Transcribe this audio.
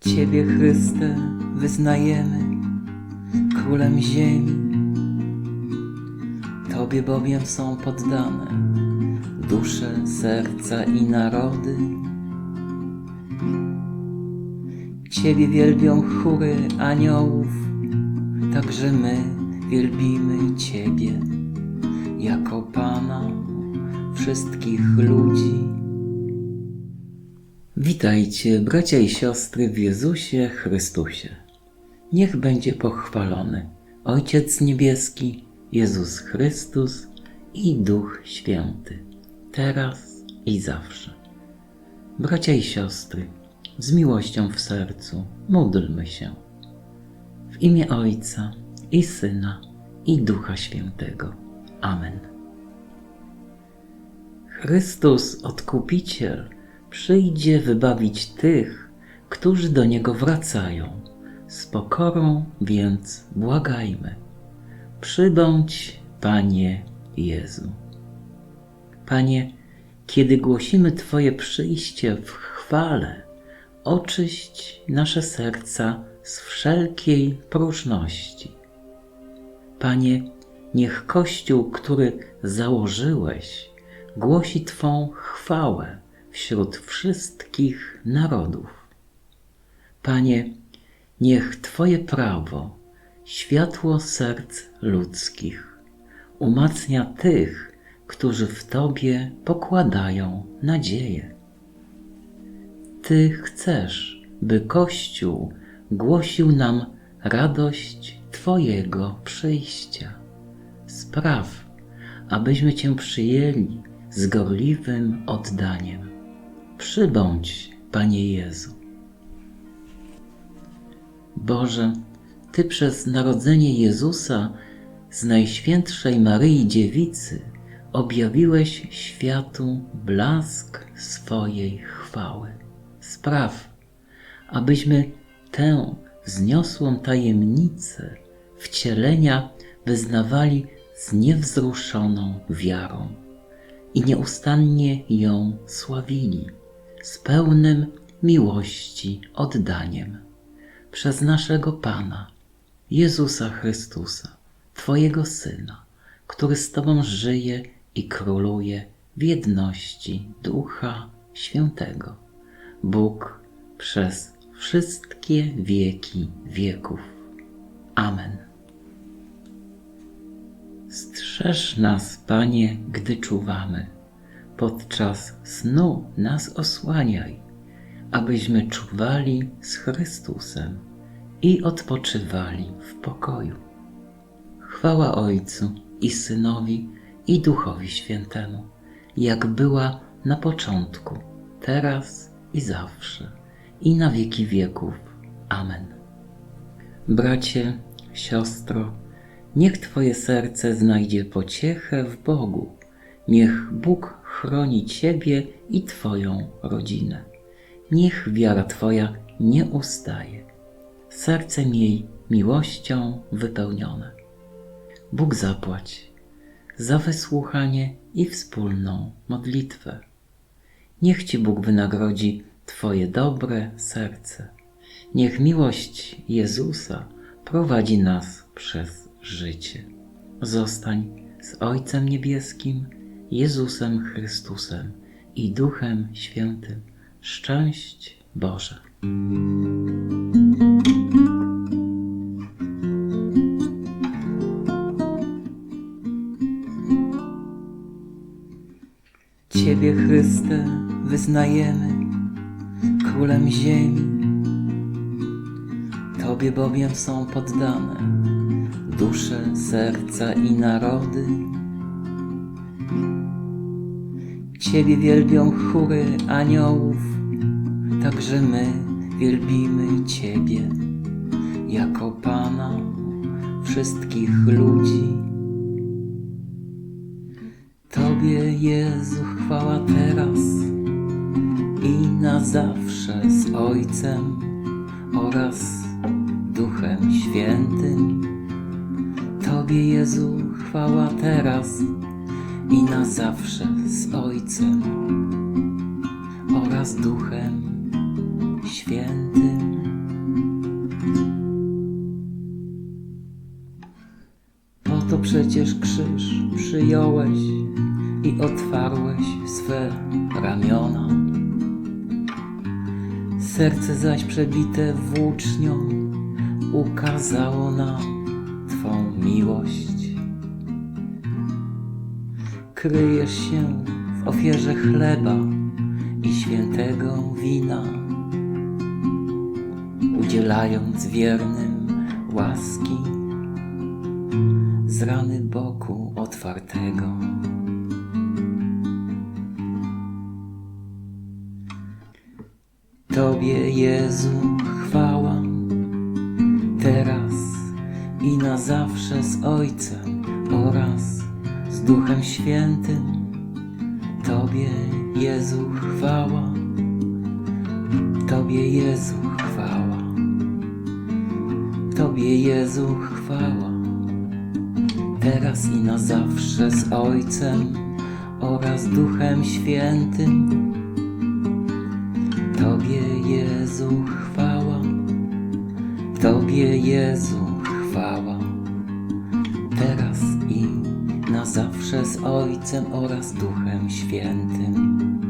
Ciebie, Chryste, wyznajemy królem ziemi. Tobie bowiem są poddane dusze, serca i narody. Ciebie wielbią chóry aniołów, także my wielbimy Ciebie jako Pana wszystkich ludzi. Witajcie, bracia i siostry w Jezusie Chrystusie. Niech będzie pochwalony Ojciec Niebieski, Jezus Chrystus i Duch Święty, teraz i zawsze. Bracia i siostry, z miłością w sercu módlmy się. W imię Ojca i Syna i Ducha Świętego. Amen. Chrystus, Odkupiciel, przyjdzie wybawić tych, którzy do Niego wracają. Z pokorą więc błagajmy. Przybądź, Panie Jezu. Panie, kiedy głosimy Twoje przyjście w chwale, oczyść nasze serca z wszelkiej próżności. Panie, niech Kościół, który założyłeś, głosi Twą chwałę wśród wszystkich narodów. Panie, niech Twoje prawo, światło serc ludzkich, umacnia tych, którzy w Tobie pokładają nadzieję. Ty chcesz, by Kościół głosił nam radość Twojego przyjścia. Spraw, abyśmy Cię przyjęli z gorliwym oddaniem. Przybądź, Panie Jezu. Boże, Ty przez narodzenie Jezusa z Najświętszej Maryi Dziewicy objawiłeś światu blask swojej chwały. Spraw, abyśmy tę wzniosłą tajemnicę wcielenia wyznawali z niewzruszoną wiarą i nieustannie ją sławili z pełnym miłości oddaniem przez naszego Pana, Jezusa Chrystusa, Twojego Syna, który z Tobą żyje i króluje w jedności Ducha Świętego. Bóg przez wszystkie wieki wieków. Amen. Strzeż nas, Panie, gdy czuwamy. Podczas snu nas osłaniaj, abyśmy czuwali z Chrystusem i odpoczywali w pokoju. Chwała Ojcu i Synowi i Duchowi Świętemu, jak była na początku, teraz i zawsze, i na wieki wieków. Amen. Bracie, siostro, niech Twoje serce znajdzie pociechę w Bogu. Niech Bóg chroni Ciebie i Twoją rodzinę. Niech wiara Twoja nie ustaje. Serce miej miłością wypełnione. Bóg zapłać za wysłuchanie i wspólną modlitwę. Niech Ci Bóg wynagrodzi Twoje dobre serce. Niech miłość Jezusa prowadzi nas przez życie. Zostań z Ojcem Niebieskim, Jezusem Chrystusem i Duchem Świętym. Szczęść Boże. Ciebie, Chryste, wyznajemy królem ziemi. Tobie bowiem są poddane dusze, serca i narody. Ciebie wielbią chóry aniołów, także my wielbimy Ciebie jako Pana wszystkich ludzi. Tobie, Jezu, chwała teraz i na zawsze z Ojcem oraz Duchem Świętym. Tobie, Jezu, chwała teraz i na zawsze z Ojcem oraz Duchem Świętym. Po to przecież krzyż przyjąłeś i otwarłeś swe ramiona. Serce zaś przebite włócznią ukazało nam Twą miłość. Kryjesz się w ofierze chleba i świętego wina, udzielając wiernym łaski z rany boku otwartego. Tobie, Jezu, chwała, teraz i na zawsze z Ojcem Duchem Świętym. Tobie, Jezu, chwała, Tobie, Jezu, chwała, Tobie, Jezu, chwała, teraz i na zawsze z Ojcem oraz Duchem Świętym. Tobie Jezu chwała, Tobie Jezu chwała, zawsze z Ojcem oraz Duchem Świętym.